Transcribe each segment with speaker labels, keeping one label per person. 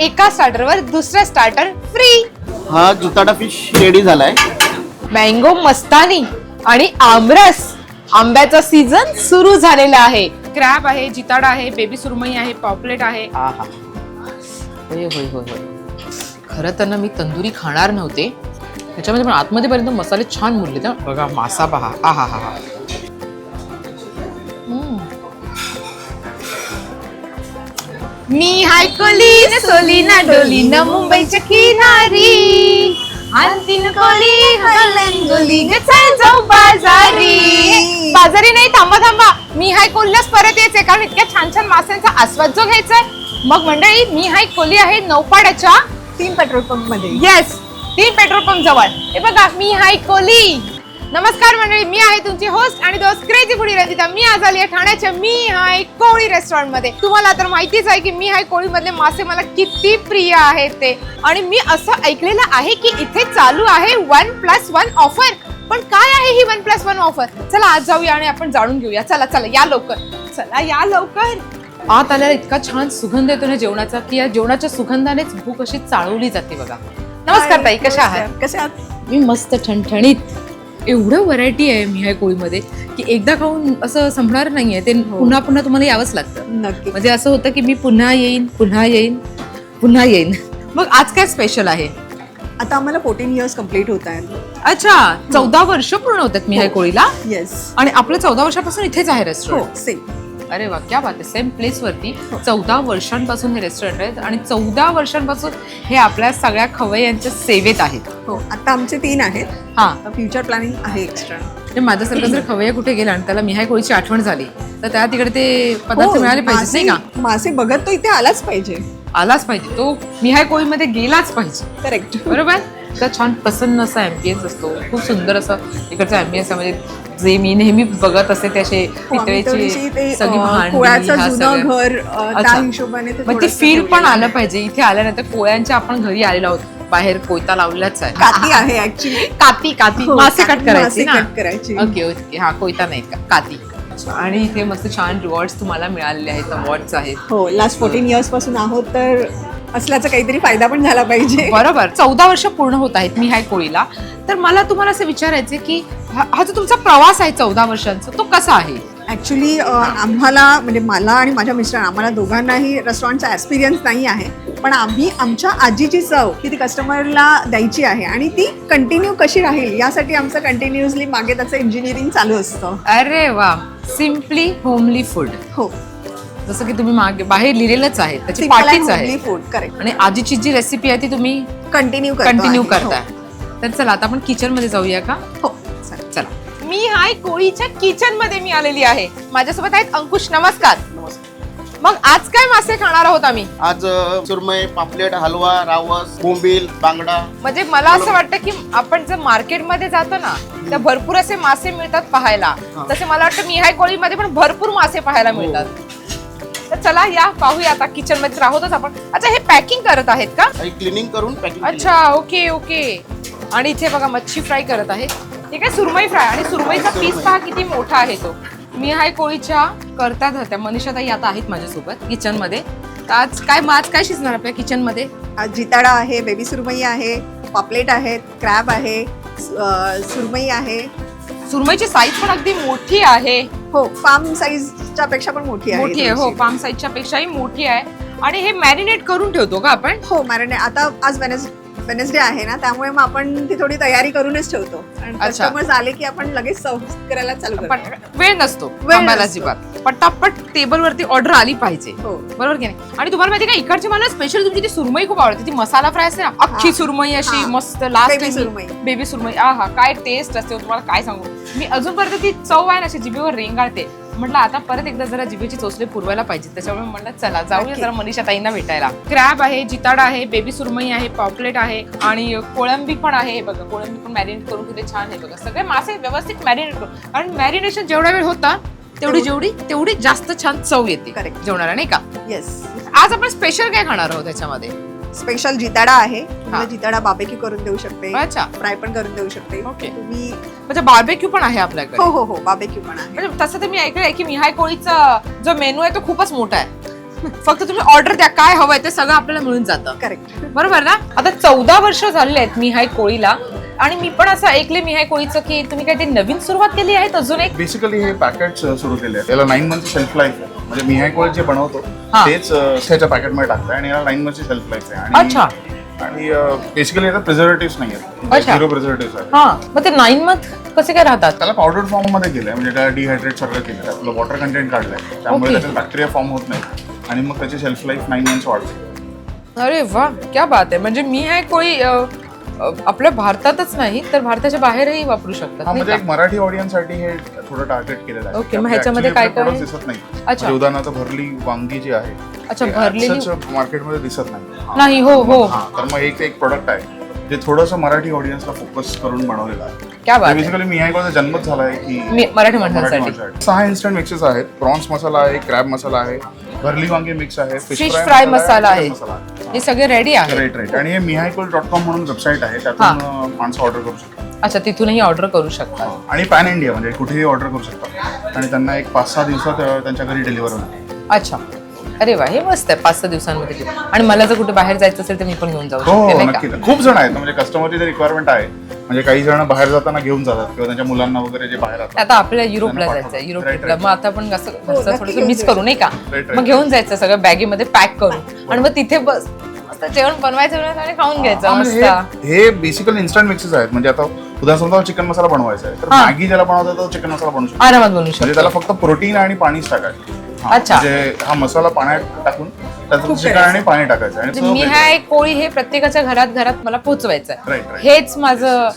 Speaker 1: एका स्टार्टरवर दुसरा स्टार्टर फ्री
Speaker 2: हा जुताडा फिश रेडी झालाय.
Speaker 1: मँगो मस्तानी आणि आमरस. आंब्याचा सीझन सुरू झालेला आहे. क्रॅब आहे जिताडा आहे बेबी सुरमई आहे पॉपलेट आहे. आहा. होय होय होय होय. खरं तर ना मी तंदुरी खाणार नव्हते. त्याच्यामध्ये पण आतमध्ये पर्यंत मसाले छान मुरले बघा मासा पहा. आहा हा हा मी हाय कोलीन सोलीना डोलीन मुंबईच्या किनारी. आणतीन कोली हलंगोलीन चल जाऊ बाजारी. बाजारी नाही थांबा थांबा. मी हाय कोल्हास परत यायचंय कारण इतक्या छान छान माशांचा आस्वाद जो घ्यायचा आहे मग मंडळी मी हाय कोली आहे नौपाड्याच्या
Speaker 3: तीन पेट्रोल पंपमध्ये.
Speaker 1: येस तीन पेट्रोल पंप जवळ. हे बघा मी हाय कोली. नमस्कार मंडळी मी आहे तुमची होस्ट आणि दोस्त क्रेझी फुडी रंजिता. मी आज आली आहे ठाण्याच्या मी हाय कोळी रेस्टॉरंटमध्ये. तुम्हाला तर माहितीच आहे की मी हाय कोळी मधले मासे मला किती प्रिय आहेत ते. आणि मी असं ऐकलेलं आहे की इथे चालू आहे वन प्लस वन ऑफर पण काय आहे ही वन प्लस वन ऑफर चला आज जाऊया आणि आपण जाणून घेऊया. चला चला या लवकर. चला या लवकर. आत आल्याला इतका छान सुगंध येतो ना जेवणाचा की या जेवणाच्या सुगंधानेच भूक अशी चाळवली जाते बघा. नमस्कार ताई कशा आहात?
Speaker 3: कशा आहात?
Speaker 1: मी मस्त ठणठणीत. एवढं व्हरायटी आहे मिहाय कोळीमध्ये की एकदा खाऊन असं संपणार नाहीये. ते पुन्हा पुन्हा तुम्हाला यावंच लागतं.
Speaker 3: नक्की.
Speaker 1: म्हणजे असं होतं की मी पुन्हा येईन पुन्हा येईन पुन्हा येईन. मग आज काय स्पेशल आहे?
Speaker 3: आता आम्हाला फोर्टीन इयर्स कंप्लीट होत आहेत.
Speaker 1: अच्छा चौदा वर्ष पूर्ण होतात मिहाय कोळीला?
Speaker 3: येस
Speaker 1: आणि आपलं चौदा वर्षापासून इथेच आहे
Speaker 3: हो
Speaker 1: रेस्टॉरंट
Speaker 3: सेम
Speaker 1: अरे वा क्या बात आहे. सेम प्लेस वरती चौदा वर्षांपासून हे रेस्टॉरंट आहेत आणि चौदा वर्षांपासून हे आपल्या सगळ्या खवय्यांच्या सेवेत आहेत.
Speaker 3: हो आता आमचे तीन आहेत.
Speaker 1: हा.
Speaker 3: फ्युचर प्लॅनिंग आहे एक्स्ट्रा
Speaker 1: म्हणजे माझ्यासारखं जर खवय्या कुठे गेला आणि त्याला मिहाय कोळीची आठवण झाली तर त्या तिकडे ते पदार्थ
Speaker 3: हो,
Speaker 1: मिळाले पाहिजे नाही का?
Speaker 3: मासे बघत तो इथे आलाच पाहिजे.
Speaker 1: आलाच पाहिजे. तो मिहाय कोळीमध्ये गेलाच पाहिजे.
Speaker 3: करेक्ट
Speaker 1: बरोबर? तर छान प्रसन्न असा अँबियन्स असतो. खूप सुंदर असं इकडचं अँबियन्स म्हणजे जे मी नेहमी बघत असते ते असे पितळेची
Speaker 3: ते
Speaker 1: सगळी.
Speaker 3: घर. हिशोबाने
Speaker 1: मग ते फील पण आलं. पाहिजे. इथे आल्यानंतर कोळ्यांच्या आपण घरी आलेलो आहोत. बाहेर कोयता लावलाच आहे.
Speaker 3: काती आहे ऍक्च्युली
Speaker 1: काती काती. मासे कट करायची ना?
Speaker 3: कट करायची.
Speaker 1: ओके ओके हा कोयता नाही का? काती. आणि इथे मस्त छान रिवॉर्ड्स तुम्हाला मिळालेले आहेत अवॉर्ड्स आहेत.
Speaker 3: हो लास्ट फोर्टीन इयर्सपासून आहोत तर असल्याचा काहीतरी फायदा पण झाला पाहिजे.
Speaker 1: बरोबर. चौदा वर्ष पूर्ण होत आहेत मी हाय कोळीला. तर मला तुम्हाला असं विचारायचं की हा हा जो तुमचा प्रवास आहे चौदा वर्षांचा तो कसा आहे?
Speaker 3: ऍक्च्युली आम्हाला म्हणजे मला आणि माझ्या मिस्टरांना आम्हाला दोघांनाही रेस्टॉरंटचा एक्सपिरियन्स नाही आहे. पण आम्ही आमच्या आजीची चव ही ती कस्टमरला द्यायची आहे आणि ती कंटिन्यू कशी राहील यासाठी आमचं कंटिन्युअसली मागे त्याचं इंजिनिअरिंग चालू असतं.
Speaker 1: अरे वा. सिम्पली होमली फूड
Speaker 3: हो.
Speaker 1: जसं की तुम्ही मागे बाहेर लिहिलेलंच आहे त्याची पाठीच आहे.
Speaker 3: फूड करेक्ट
Speaker 1: आणि आजीची जी रेसिपी आहे ती तुम्ही
Speaker 3: कंटिन्यू
Speaker 1: कंटिन्यू करताय. तर चला आता आपण किचनमध्ये जाऊया का?
Speaker 3: हो.
Speaker 1: चला. मी हाय कोळीच्या किचनमध्ये मी आलेली आहे. माझ्यासोबत आहेत अंकुश नमस्कार. मग आज काय मासे खाणार आहोत आम्ही?
Speaker 2: आज अ, सुरमई पापलेट हलवा रावस बोंबील बांगडा.
Speaker 1: म्हणजे मला असं वाटतं की आपण जर मार्केटमध्ये जातो ना तर भरपूर असे मासे मिळतात पाहायला.
Speaker 2: हा.
Speaker 1: तसे मला वाटतं मिहाय कोळीमध्ये पण भरपूर मासे पाहायला मिळतात. तर चला या पाहूया आता किचनमध्ये तर आहोतच आपण. अच्छा हे पॅकिंग करत आहेत का?
Speaker 2: काही क्लिनिंग करून पॅकिंग
Speaker 1: अच्छा ओके ओके आणि इथे बघा मच्छी फ्राय करत आहेत. ठीक आहे सुरमई फ्राय आणि सुरमईचा पीस पहा किती मोठा आहे तो. मी हाय कोळीच्या करतात होत्या मनीषाताई आता आहेत माझ्यासोबत किचनमध्ये. तर आज काय आज काय शिजणार आपल्या किचनमध्ये?
Speaker 3: आज जिताडा आहे बेबी सुरमई आहे पापलेट आहेत क्रॅब आहे सुरमई आहे
Speaker 1: सुरमईची साईज पण अगदी मोठी आहे.
Speaker 3: हो फार्म साईजच्या पेक्षा पण मोठी आहे
Speaker 1: मोठी आहे हो. पाम साईजच्या पेक्षाही मोठी आहे. आणि हे मॅरिनेट करून ठेवतो का आपण?
Speaker 3: हो मॅरिने आता आज वेनेस वेनेसडे आहे ना त्यामुळे मग आपण ती थोडी तयारी करूनच ठेवतो. आणि
Speaker 1: अच्छा.
Speaker 3: कस्टमर्स आले की आपण लगेच सर्व करायला चालू
Speaker 1: पण
Speaker 3: करतो
Speaker 1: वेळ नसतो
Speaker 3: वेळ
Speaker 1: थांबायला
Speaker 3: नसतो.
Speaker 1: अजिबात. पटापट टेबल वरती ऑर्डर आली पाहिजे.
Speaker 3: हो.
Speaker 1: बरोबर की नाही? आणि तुम्हाला माहिती का इकडची मला स्पेशल तुमची ती सुरमई खूप आवडते. ती मसाला फ्राय असते ना अख्खी
Speaker 3: हा.
Speaker 1: सुरमई अशी
Speaker 3: हा.
Speaker 1: मस्त लास्ट
Speaker 3: Baby सुरमई.
Speaker 1: बेबी सुरमई. आ हा काय टेस्ट असते हो, तुम्हाला काय सांगू? मी अजूनपर्यंत ती चव आहे ना अशी जिभेवर रेंगाळते म्हटलं आता परत एकदा जरा जिभेची चोचले पुरवायला पाहिजे. त्याच्यामुळे म्हटलं चला जाऊया. जरा मनीषा ताईंना भेटायला. क्रॅब आहे जिताडा आहे बेबी सुरमई आहे पॉपलेट आहे आणि कोळंबी पण आहे. बघा कोळंबी पण मॅरिनेट करून किती छान आहे बघा. सगळे मासे व्यवस्थित मॅरिनेट करून. आणि मॅरिनेशन जेवढा वेळ होता तेवढी जेवढी तेवढी जास्त छान चव येते
Speaker 3: Correct.
Speaker 1: जेवणाला नाही का?
Speaker 3: येस
Speaker 1: आज आपण स्पेशल काय खाणार आहोत त्याच्यामध्ये
Speaker 3: स्पेशल जिताडा आहे.
Speaker 1: हा.
Speaker 3: तुम्हाला जिताडा बाबेक्यू करून देऊ शकते.
Speaker 1: अच्छा.
Speaker 3: फ्राय पण करून देऊ शकते. तुम्ही
Speaker 1: म्हणजे बार्बेक्यू पण आहे आपल्याकडे?
Speaker 3: हो हो हो. बाबेक्यू पण आहे.
Speaker 1: म्हणजे तसं तर मी ऐकलंय की मिहाय कोळीचा जो मेनू आहे तो खूपच मोठा आहे. फक्त तुम्ही ऑर्डर द्या काय हवंय ते सगळं आपल्याला मिळून जातं.
Speaker 3: करेक्ट
Speaker 1: बरोबर ना? आता चौदा वर्ष झाले आहेत मिहाय कोळीला आणि मी पण असं ऐकले मिहाय कोळीचं की तुम्ही काही नवीन सुरुवात केली आहे? अजून एक?
Speaker 2: बेसिकली हे पॅकेट सुरू केले आहे याला नाईन मंथ शेल्फ लाईफ आहे. म्हणजे मी हे कोळ जे बनवतो
Speaker 1: हा.
Speaker 2: तेच अं, त्याच्या पॅकेटमध्ये टाकतं आणि याला नाईन मंथची शेल्फ लाईफ आहे.
Speaker 1: अच्छा.
Speaker 2: आणि बेसिकली याचा प्रिझर्वेटिव्ह नाही
Speaker 1: अच्छा.
Speaker 2: आहेत झिरो प्रिझर्वेटिव्ह आहे
Speaker 1: हा. मग ते नाईन मंथ कसे काय राहतात?
Speaker 2: त्याला पावडर फॉर्ममध्ये केलंय. म्हणजे त्याला डिहायड्रेट सगळं केलं आपलं वॉटर कंटेंट काढलंय. त्यामुळे
Speaker 1: Okay.
Speaker 2: त्याच्यात बॅक्टेरिया फॉर्म होत नाही. आणि मग त्याची शेल्फ लाईफ नाईन मंथ्स वाढते.
Speaker 1: अरे वा क्या बात आहे. म्हणजे मी हाय कोळी आपल्या भारतातच नाही तर भारताच्या बाहेरही वापरू शकतात
Speaker 2: म्हणजे? एक मराठी ऑडियन्ससाठी हे थोडं टार्गेट केलेलं आहे.
Speaker 1: Okay,
Speaker 2: की
Speaker 1: मग ह्याच्यामध्ये काय काय?
Speaker 2: दिसत नाही.
Speaker 1: अच्छा.
Speaker 2: म्हणजे उदाहरणार्थ भरली वांगी जी आहे
Speaker 1: अच्छा, भरलेली-
Speaker 2: मार्केटमध्ये दिसत नाही.
Speaker 1: नाही हो हो.
Speaker 2: हा तर मग एक एक प्रोडक्ट आहे जे थोडंसं मराठी ऑडियन्सला फोकस करून बनवलेलं आहे. बेसिकली मी ह्याचा जन्मच झाला आहे की
Speaker 1: मराठी माणसासाठी.
Speaker 2: सहा इन्स्टंट मिक्सेस आहेत. प्रॉन्स मसाला आहे क्रॅब मसाला आहे भरली वांगी मिक्स आहे
Speaker 1: फिश फ्राय मसाला आहे हे सगळे रेडी आहे
Speaker 2: राईट राईट आणि हे मिहायकोल डॉट कॉम म्हणून वेबसाईट आहे त्यातून माणसं ऑर्डर करू शकतात.
Speaker 1: अच्छा तिथूनही ऑर्डर करू शकता
Speaker 2: आणि पॅन इंडिया म्हणजे कुठेही ऑर्डर करू शकतात. आणि त्यांना एक पाच सहा दिवसात त्यांच्या घरी डिलिव्हर होईल
Speaker 1: अच्छा. अरे वा हे मस्त आहे पाच सहा दिवसांमध्ये. आणि मला जर कुठे बाहेर जायचं असेल तर मी पण घेऊन जाऊ
Speaker 2: हो
Speaker 1: शकते
Speaker 2: हो
Speaker 1: नाही का?
Speaker 2: नक्कीच खूप जण आहेत म्हणजे कस्टमरची रिक्वायरमेंट आहे. म्हणजे काही जण बाहेर जाताना घेऊन जातात किंवा त्यांच्या मुलांना वगैरे जे बाहेर राहतात.
Speaker 1: आता आपल्याला युरोपला
Speaker 2: त्यांना
Speaker 1: जायचंय
Speaker 2: पाठवा.
Speaker 1: युरोप
Speaker 2: Right,
Speaker 1: ट्रिपला
Speaker 2: right.
Speaker 1: मग आता आपण असं
Speaker 3: हो,
Speaker 1: असं थोडंसं मिस करू नाही का?
Speaker 2: Right.
Speaker 1: मग घेऊन जायचं सगळं बॅगेमध्ये पॅक करून. आणि मग तिथे बस मस्त जेवण बनवायचं बनवायचं आणि खाऊन घ्यायचं
Speaker 2: हा, म्हणजे
Speaker 1: मस्त.
Speaker 2: हे- हे बेसिकली इन्स्टंट मिक्सेस आहेत. म्हणजे आता उदाहरण समजा चिकन मसाला बनवायचा आहे. तर
Speaker 1: हा.
Speaker 2: मॅगी ज्याला बनवता तो चिकन मसाला बनवू शकतो.
Speaker 1: आरामात बनवू
Speaker 2: म्हणजे
Speaker 1: शकतो.
Speaker 2: त्याला फक्त प्रोटीन आणि पाणीच टाकायचं. हा,
Speaker 1: अच्छा.
Speaker 2: म्हणजे हा मसाला पाण्यात टाकून त्याचं पाणी टाकायचं आणि
Speaker 1: म्हणजे मी
Speaker 2: वेगळी.
Speaker 1: हा एक कोळी हे प्रत्येकाच्या घरात घरात मला पोहोचवायचं आहे
Speaker 2: Right, right.
Speaker 1: हेच माझं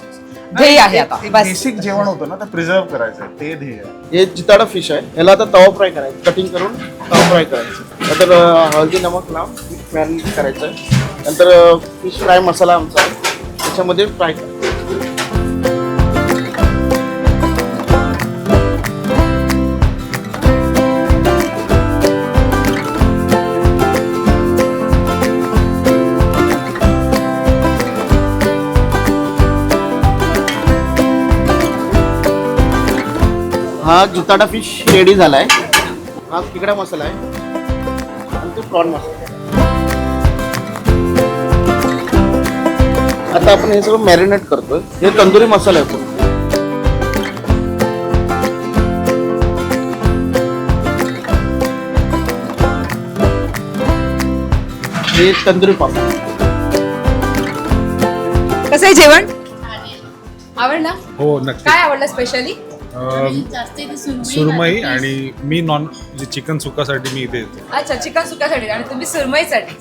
Speaker 1: ध्येय आहे आता. बस.
Speaker 2: बेसिक जेवण होतं ना ते प्रिझर्व करायचं आहे ते ध्येय आहे.
Speaker 4: हे जिताडा फिश आहे. याला आता तवा फ्राय करायचं. कटिंग करून तवा फ्राय करायचं. नंतर अं, हळदी नमक लावून मॅरिनेट करायचं नंतर फिश फ्राय मसाला आमचा आहे. त्याच्यामध्ये फ्राय करायचं. हा जिताडा फिश रेडी झालाय. हा तिकडा मसाला आहे. आणि तो प्रॉन मसाला आता आपण हे सगळं मॅरिनेट करतोय. हे तंदुरी मसाला आहे पूर्ण. हे तंदुरी पापड.
Speaker 1: कसं आहे जेवण? आवडला?
Speaker 5: हो नक्की
Speaker 1: काय आवडलं स्पेशली
Speaker 5: सुरमई आणि मी नॉन जे चिकन सुकासाठी मी इथे येतो.
Speaker 1: अच्छा चिकन सुक्यासाठी आणि तुम्ही सुरमईसाठी?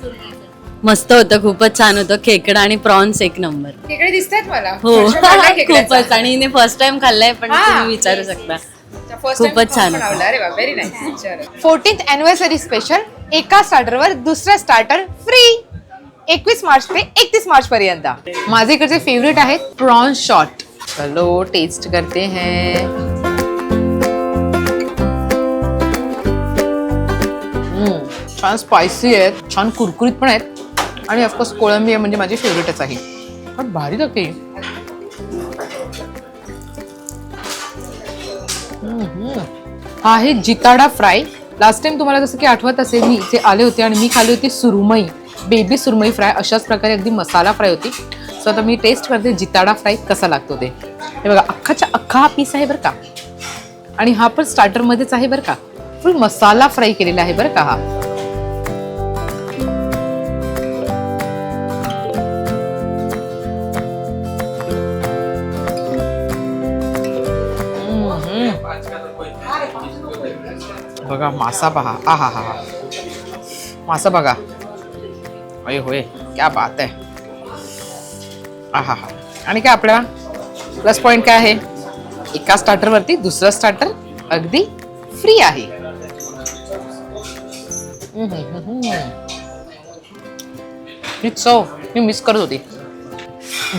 Speaker 6: मस्त होतं खूपच छान होतं. खेकडा आणि प्रॉन्स एक नंबर.
Speaker 1: खेकडे दिसतायत मला.
Speaker 6: हो
Speaker 1: वर्ष झालंय खेकड्याचं.
Speaker 6: खूपच. आणि हिने फर्स्ट टाइम खाल्लाय पण
Speaker 1: हा.
Speaker 6: तुम्ही विचारू शकता.
Speaker 1: अच्छा, first time
Speaker 6: खूपच छान
Speaker 1: पण
Speaker 6: होतं.
Speaker 1: आवडलं. अरे वा very nice fourteenth anniversary special एका स्टार्टरवर दुसरा स्टार्टर फ्री एकवीस मार्च ते एकतीस मार्च पर्यंत माझे इकडचे फेवरेट आहेत प्रॉन शॉट चलो टेस्ट करते हैं। हम्म, छान स्पायसी आहेत छान कुरकुरीत पण आहेत. आणि ऑफकोर्स कोळंबी आहे म्हणजे माझी फेवरेटच आहे. पण भारी लागते. हा आहे जिताडा फ्राय. लास्ट टाइम तुम्हाला जसं की आठवत असेल मी इथे आले होते आणि मी खाल्ली होती सुरमई बेबी सुरमई फ्राय. अशाच प्रकारे अगदी मसाला फ्राय होती. सो आता मी टेस्ट करते जिताडा फ्राय कसा लागतो ते. हे बघा अख्खाच्या अख्खा हा पीस आहे बरं का. आणि हा पण स्टार्टरमध्येच आहे बरं का. फुल मसाला फ्राय केलेला आहे बरं का हा. बघा मासा पहा आ हा हा हा मासा बघा. अय होय क्या बात आहे. हा हा. आणि काय आपला प्लस पॉईंट काय आहे? एका स्टार्टरवरती दुसरा स्टार्टर अगदी फ्री आहे. हम्म, चव मी मिस करत होती.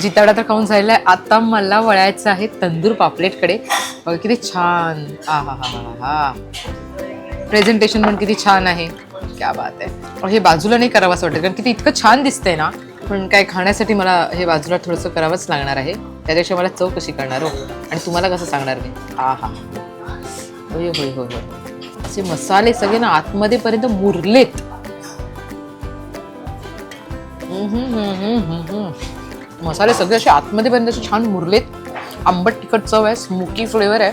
Speaker 1: जिताडा तर खाऊन झालेला आहे. आता मला वळायचं आहे तंदूर पापलेटकडे बघा किती छान. हा हा हा हा. प्रेझेंटेशन पण किती छान आहे. क्या बात आहे. हे बाजूला नाही करावं असं वाटतं कारण किती इतकं छान दिसतंय ना. पण काय खाण्यासाठी मला हे बाजूला थोडंसं करावंच लागणार आहे. त्यापेक्षा मला चव कशी करणार हो? आणि तुम्हाला कसं सांगणार मी? हा हा होय होय होय होय. असे मसाले सगळे ना आतमध्येपर्यंत मुरलेत. मसाले सगळे असे आतमध्येपर्यंत असे छान मुरलेत. आंबट तिखट चव आहे स्मोकी फ्लेवर आहे.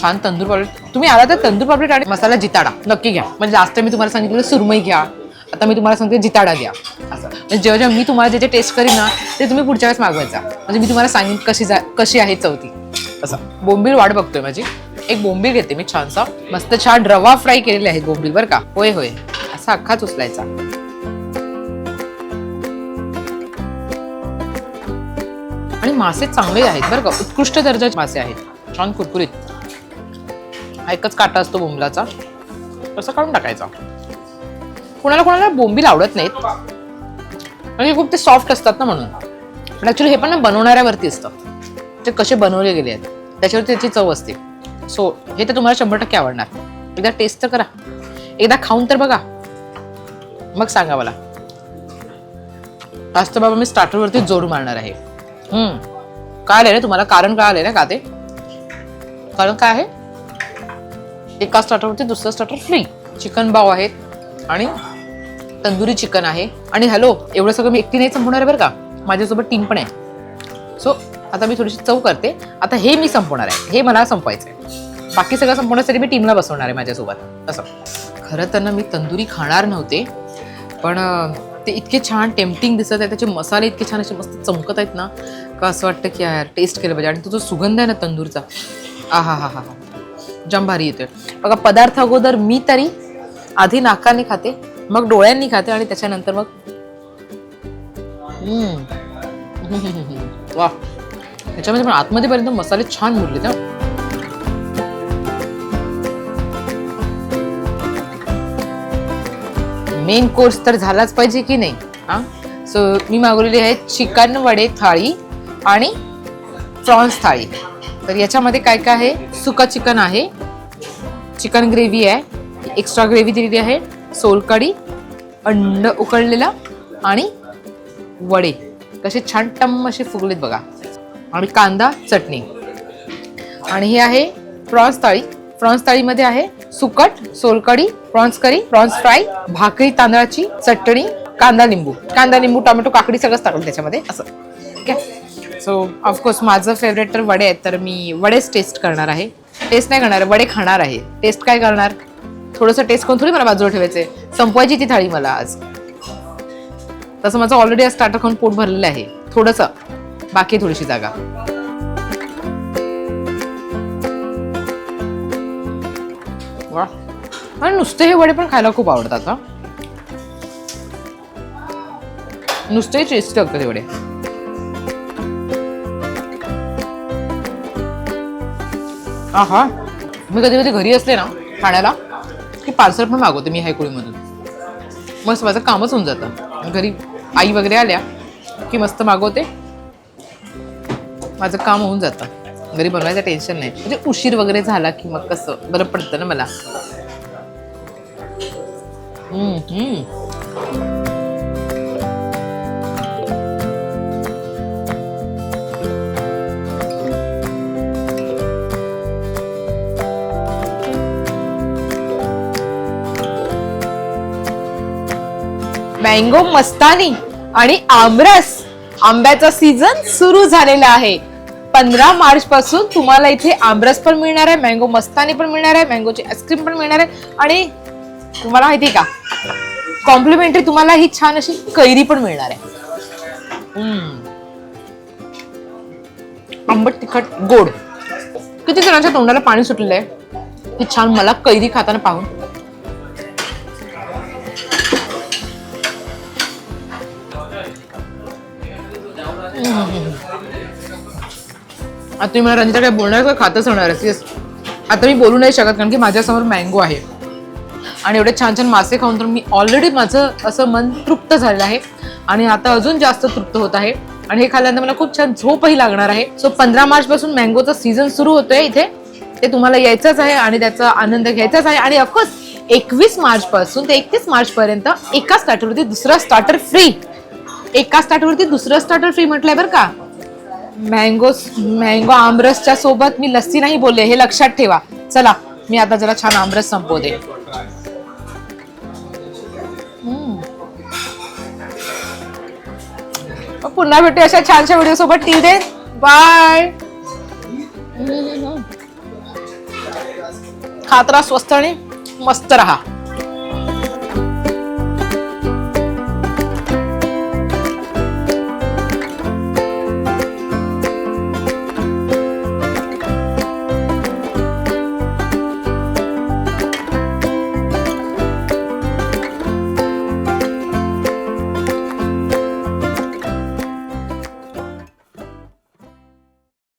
Speaker 1: छान तंदूर पापलेट तुम्ही आला तर तंदूर पापलेट आणि मसाला जिताडा. नक्की घ्या. म्हणजे लास्ट टाइम मी तुम्हाला सांगितलं सुरमई घ्या. आता मी तुम्हाला सांगते जिताडा घ्या असं. म्हणजे जेव्हा जेव्हा मी तुम्हाला जे जे टेस्ट करीन ना ते तुम्ही पुढच्या वेळेस मागवायचा. म्हणजे मी तुम्हाला सांगेन कशी जा कशी आहे चौथी असं. बोंबील वाट बघतोय माझी. एक बोंबील घेते मी छानसा. मस्त छान रवा फ्राय केलेले आहेत बोंबील बरं का? होय होय. असा अख्खाच उचलायचा आणि मासे चांगले आहेत बरं का? उत्कृष्ट दर्जाचे मासे आहेत. छान कुरकुरीत. हा एकच काटा असतो बोंबलाचा. तसं काढून टाकायचा. कोणाला कोणाला बोंबील आवडत नाहीत. म्हणजे खूप ते सॉफ्ट असतात ना म्हणून. पण ॲक्च्युली हे पण ना बनवणाऱ्यावरती असतं. ते कसे बनवले गेले आहेत त्याच्यावरती त्याची चव असते. सो हे तर तुम्हाला शंभर टक्के आवडणार. एकदा टेस्ट तर करा. एकदा खाऊन तर बघा. मग सांगा मला. आज तर बाबा मी स्टार्टरवरती जोर मारणार आहे. हम्म. काय रे तुम्हाला? कारण काय ना का ते? कारण काय आहे? एका स्टार्टरवरती दुसरं स्टार्टर फ्री चिकन बाव आहेत. आणि तंदुरी चिकन आहे. आणि हॅलो एवढं सगळं मी एकटी नाही संपवणार आहे बरं का? माझ्यासोबत टीम पण आहे. सो आता मी थोडीशी चव करते. आता हे मी संपवणार आहे. हे मला संपवायचं आहे बाकी सगळं संपवण्यासाठी मी टीमला बसवणार आहे माझ्यासोबत. असं. खरं तर ना मी तंदुरी खाणार नव्हते. पण ते इतके छान टेम्पटिंग दिसत आहे. त्याचे मसाले इतके छान असे मस्त चमकत आहेत ना. का असं वाटतं की यार टेस्ट केलं पाहिजे. आणि तो जो सुगंध आहे ना तंदूरचा. आ हा हा हा हा जम भारी येतोय. बघा पदार्थ अगोदर मी तरी आधी नाकाने खाते मग डोळ्यांनी खाते आणि त्याच्यानंतर मग वा. त्याच्यामध्ये पण आतमध्ये पर्यंत मसाले छान मुरले ना मेन कोर्स तर झालाच पाहिजे की नाही हा? सो मी मागवलेली आहे चिकन वडे थाळी आणि प्रॉन्स थाळी. तर याच्यामध्ये काय काय आहे? सुका चिकन आहे चिकन ग्रेव्ही आहे एक्स्ट्रा ग्रेव्ही दिलेली आहे सोलकढी अंड उकळलेला आणि वडे. कसे छान टम असे फुगलेत बघा. आणि कांदा चटणी. आणि हे आहे प्रॉन्स थाळी. प्रॉन्स थाळीमध्ये आहे सुकट सोलकढी प्रॉन्स करी प्रॉन्स फ्राय भाकरी तांदळाची चटणी कांदा लिंबू. कांदा लिंबू टोमॅटो काकडी सगळंच टाकलं त्याच्यामध्ये. असं. ठीक आहे सो ऑफकोर्स माझं फेवरेट तर वडे आहेत तर मी वडेच टेस्ट करणार आहे. टेस्ट नाही करणार वडे खाणार आहे. टेस्ट काय करणार? थोडंसं टेस्ट करून थोडी मला बाजूला ठेवायचे संपवायची ती थाळी मला आज. तसं माझं ऑलरेडी आज स्टार्टर खाऊन पोट भरलेलं आहे. थोडंसं. बाकी थोडीशी जागा. वा. आणि नुसते हे वडे पण खायला खूप आवडतात हा. नुसते टेस्ट लागतात वडे. हा मी कधी कधी घरी असले ना खाण्याला की पार्सल पण मागवते मी हायकुळीमधून मस्त माझं कामच होऊन जातं. घरी आई वगैरे आल्या की मस्त मागवते. माझं काम होऊन जातं. घरी बनवायचं टेन्शन नाही. म्हणजे उशीर वगैरे झाला की मग कसं? बरं पडतं ना मला. हम्म, हम्म. मँगो मस्तानी आणि आमरस आंब्याचा सीझन सुरू झालेला आहे. पंधरा मार्च पासून तुम्हाला इथे आमरस पण मिळणार आहे मँगो मस्तानी पण मिळणार आहे मँगोची आईस्क्रीम पण मिळणार आहे आणि तुम्हाला माहिती आहे का कॉम्प्लिमेंटरी तुम्हाला ही छान अशी कैरी पण मिळणार आहे. हम्म. आंबट तिखट गोड. किती जणांच्या तोंडाला पाणी सुटलेलं आहे ही छान मला कैरी खाताना पाहून. आता तुम्ही मला रंजिता काय बोलणार का? खातच होणार येस आता मी बोलू नाही शकत कारण की माझ्यासमोर मँगो आहे. आणि एवढे छान छान मासे खाऊन तर मी ऑलरेडी माझं असं मन तृप्त झालेलं आहे. आणि आता अजून जास्त तृप्त होत आहे. आणि हे खाल्ल्यानंतर मला खूप छान झोपही लागणार आहे. सो पंधरा मार्च पासून मँगोचं सीझन सुरू होतोय इथे. ते तुम्हाला यायचंच आहे आणि त्याचा आनंद घ्यायचाच आहे. आणि ऑफकोर्स एकवीस मार्च पासून ते एकतीस मार्च पर्यंत एका स्टार्टरवरती दुसरा स्टार्टर फ्री एका स्टार्टरवरती दुसरं स्टार्टर फ्री म्हटलंय बरं का? मँगो मँगो आमरसच्या सोबत मी लस्सी नाही बोलले हे लक्षात ठेवा. चला मी आता जरा छान आमरस संपवते. पुन्हा भेटू अशा छानशा व्हिडिओ सोबत टी दे बाय खात्रा स्वस्त आणि मस्त राहा.